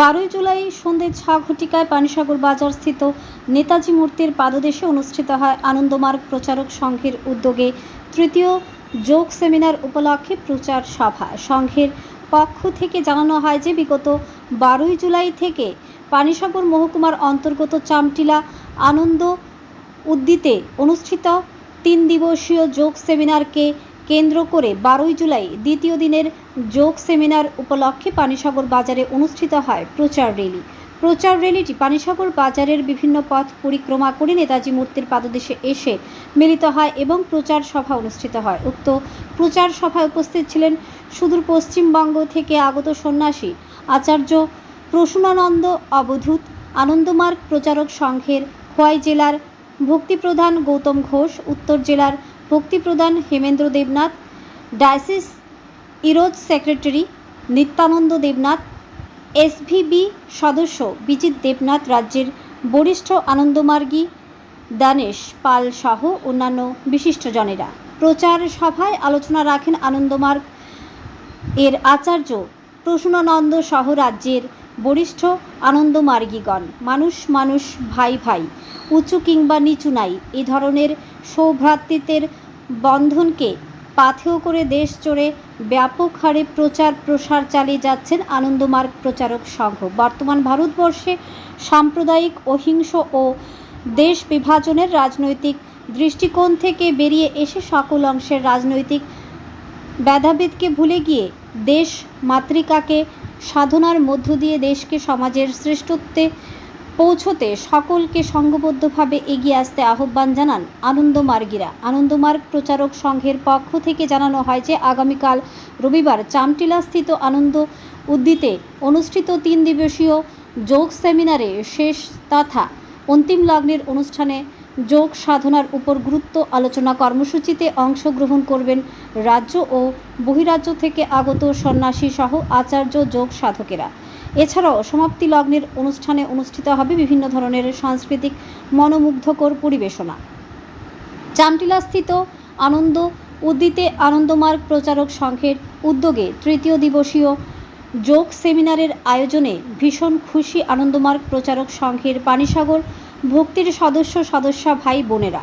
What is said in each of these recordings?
বারোই জুলাই সন্ধে ছ ঘটিকায় পানিসাগর বাজার স্থিত নেতাজি মূর্তির পাদদেশে অনুষ্ঠিত হয় আনন্দমার্গ প্রচারক সংঘের উদ্যোগে তৃতীয় যোগ সেমিনার উপলক্ষে প্রচার সভা। সংঘের পক্ষ থেকে জানানো হয় যে, বিগত বারোই জুলাই থেকে পানিসাগর মহকুমার অন্তর্গত চামটিলা আনন্দ উদ্দিতে অনুষ্ঠিত তিন দিবসীয় যোগ সেমিনারকে কেন্দ্র করে বারোই জুলাই দ্বিতীয় দিনের যোগ সেমিনার উপলক্ষে পানিসাগর বাজারে অনুষ্ঠিত হয় প্রচার র্যালি। প্রচার র্যালিটি পানিসাগর বাজারের বিভিন্ন পথ পরিক্রমা করে নেতাজি মূর্তির পাদদেশে এসে মিলিত হয় এবং প্রচার সভা অনুষ্ঠিত হয়। উক্ত প্রচার সভায় উপস্থিত ছিলেন সুদূর পশ্চিমবঙ্গ থেকে আগত সন্ন্যাসী আচার্য প্রসূনানন্দ অবধূত, আনন্দমার্গ প্রচারক সংঘের খোয়াই জেলার ভক্তিপ্রধান গৌতম ঘোষ, উত্তর জেলার ভক্তিপ্রধান হেমেন্দ্র দেবনাথ, ডায়াসিস ইরোজ সেক্রেটারি নিত্যানন্দ দেবনাথ, এসভিবি সদস্য বিজিত দেবনাথ রাজ্যের বরিষ্ঠ আনন্দমার্গী দানেশ পাল সহ, অন্যান্য বিশিষ্টজনেরা প্রচার সভায় আলোচনা রাখেন আনন্দমার্গ এর আচার্য প্রসূনানন্দ সহ রাজ্যের বরিষ্ঠ আনন্দমার্গীগণ। মানুষ মানুষ, ভাই ভাই, উঁচু কিংবা নিচু নাই, এ ধরনের সৌভ্রাতৃত্বের বন্ধনকে পাথেয় করে দেশ জুড়ে ব্যাপক হারে প্রচার প্রসার চালিয়ে যাচ্ছেন আনন্দমার্গ প্রচারক সংঘ। বর্তমান ভারতবর্ষে সাম্প্রদায়িক অহিংস ও দেশ বিভাজনের রাজনৈতিক দৃষ্টিকোণ থেকে বেরিয়ে এসে সকল অংশের রাজনৈতিক ভেদাভেদকে ভুলে গিয়ে দেশ মাতৃকাকে সাধনার মধ্য দিয়ে দেশকে সমাজের শ্রেষ্ঠত্বে পৌঁছতে সকলকে সংঘবদ্ধভাবে এগিয়ে আসতে আহ্বান জানান আনন্দমার্গীরা। আনন্দমার্গ প্রচারক সংঘের পক্ষ থেকে জানানো হয় যে, আগামীকাল রবিবার চামটিলাস্থিত আনন্দ উদ্দিতে অনুষ্ঠিত তিন দিবসীয় যোগ সেমিনারে শেষ তথা অন্তিম লগ্নের অনুষ্ঠানে যোগ সাধনার উপর গুরুত্ব আলোচনা কর্মসূচিতে অংশগ্রহণ করবেন রাজ্য ও বহিরাজ্য থেকে আগত সন্ন্যাসী সহ আচার্য যোগ সাধকেরা। এছাড়াও সমাপ্তি লগ্নের অনুষ্ঠানে অনুষ্ঠিত হবে বিভিন্ন ধরনের সাংস্কৃতিক মনোমুগ্ধকর পরিবেশনা। চামটিলাস্থিত আনন্দ উদ্দিতে আনন্দমার্গ প্রচারক সংঘের উদ্যোগে তৃতীয় দিবসীয় যোগ সেমিনারের আয়োজনে ভীষণ খুশি আনন্দমার্গ প্রচারক সংঘের পানিসাগর ভক্তির সদস্য, সদস্যা ভাই বোনেরা।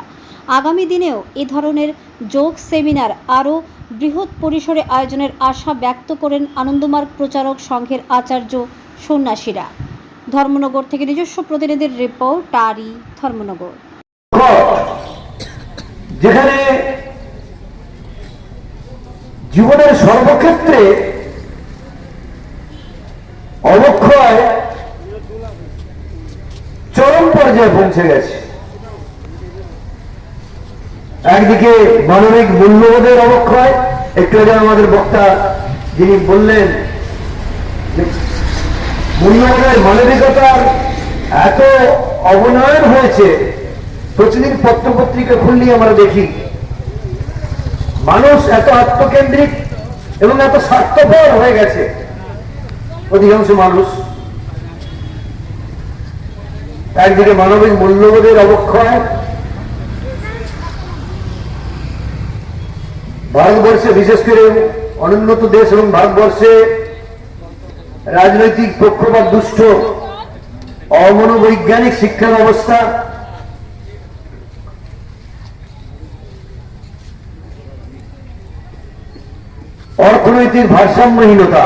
আগামী দিনেও এ ধরনের যোগ সেমিনার আরও বৃহৎ পরিসরে আয়োজনের আশা ব্যক্ত করেন আনন্দমার্গ প্রচারক সংঘের আচার্য সন্ন্যাসীরা। ধর্মনগর থেকে নিজস্ব প্রতিনিধির রিপোর্ট, টারি, ধর্মনগর। যেখানে জীবনের সর্বক্ষেত্রে অবক্ষয় চরম পর্যায়ে পৌঁছে গেছে। একদিকে মানবিক মূল্যবোধের অবক্ষয়, একটু আগে আমাদের বক্তা যিনি বললেন মূল্যবোধের মানবিকতার এত অবনয়ন হয়েছে, প্রতিদিন পত্রপত্রিকা খুললেই আমরা দেখি, মানুষ এত আত্মকেন্দ্রিক এবং এত স্বার্থপর হয়ে গেছে। অধিকাংশ মানুষ একদিকে মানবিক মূল্যবোধের অবক্ষয়, ভারতবর্ষে বিশেষ করে অনুন্নত দেশ এবং ভারতবর্ষে রাজনৈতিক পক্ষপাত দুষ্ট, অমনোবৈজ্ঞানিক শিক্ষা ব্যবস্থা, অর্থনৈতিক ভারসাম্যহীনতা,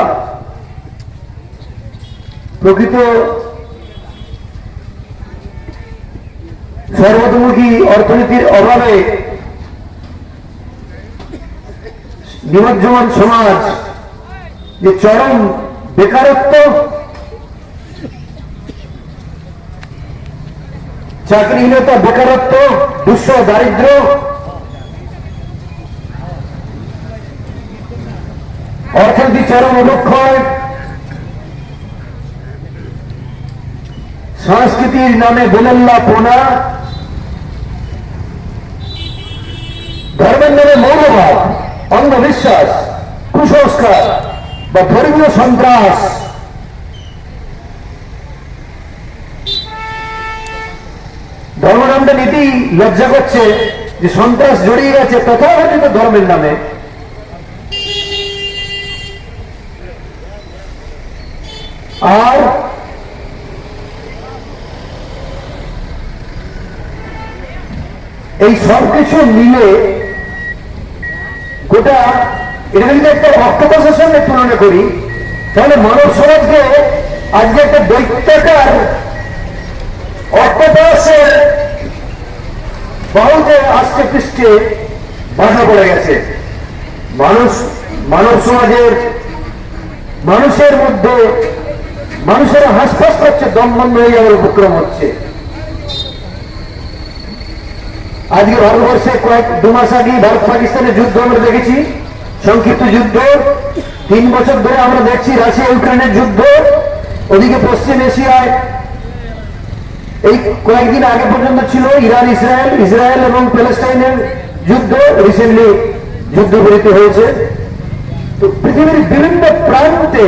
প্রকৃত সর্বতমুখী অর্থনীতির অভাবে নিমজ্জমান সমাজ, যে চরম বেকারত্ব, চাকরিহীনতা, বেকারত্ব দুঃস্থ দারিদ্র, অর্থনীতি চরম অবক্ষয় সংস্কৃতির নামে বেলাল্লা পোনা তাদের নামে মৌলবাদ, অন্ধবিশ্বাস, কুসংস্কার বা ধর্মীয় সন্ত্রাস। ধর্মনামটা নীতি লজ্জা করছে যে সন্ত্রাস জড়িয়ে গেছে তথাকথিত ধর্মের নামে। আর এই সব কিছু মিলে গোটা এটা যদি একটা অক্টোপাসের সঙ্গে তুলনা করি, তাহলে মানব সমাজকে আজকে একটা দৈত্যাকার অক্টোপাসের বাহুতে আষ্টে পৃষ্ঠে বাধা পড়ে গেছে। মানুষ, মানব সমাজের, মানুষের মধ্যে মানুষেরা হাসফাস করছে দম বন্ধ হয়ে যাওয়ার উপক্রম হচ্ছে। আজকে ভারতবর্ষে কয়েক দু মাস আগে ভারত পাকিস্তানের যুদ্ধ আমরা দেখেছি। সংক্ষিপ্ত যুদ্ধ। তিন বছর ধরে আমরা দেখছি রাশিয়া, ইউক্রেনের যুদ্ধ। ওদিকে পশ্চিম এশিয়ায় এই কয়েকদিন আগে পর্যন্ত ছিল ইরান, ইসরায়েল ইসরায়েল এবং প্যালেস্টাইনের যুদ্ধ। রিসেন্টলি যুদ্ধ গঠিত হয়েছে। তো পৃথিবীর বিভিন্ন প্রান্তে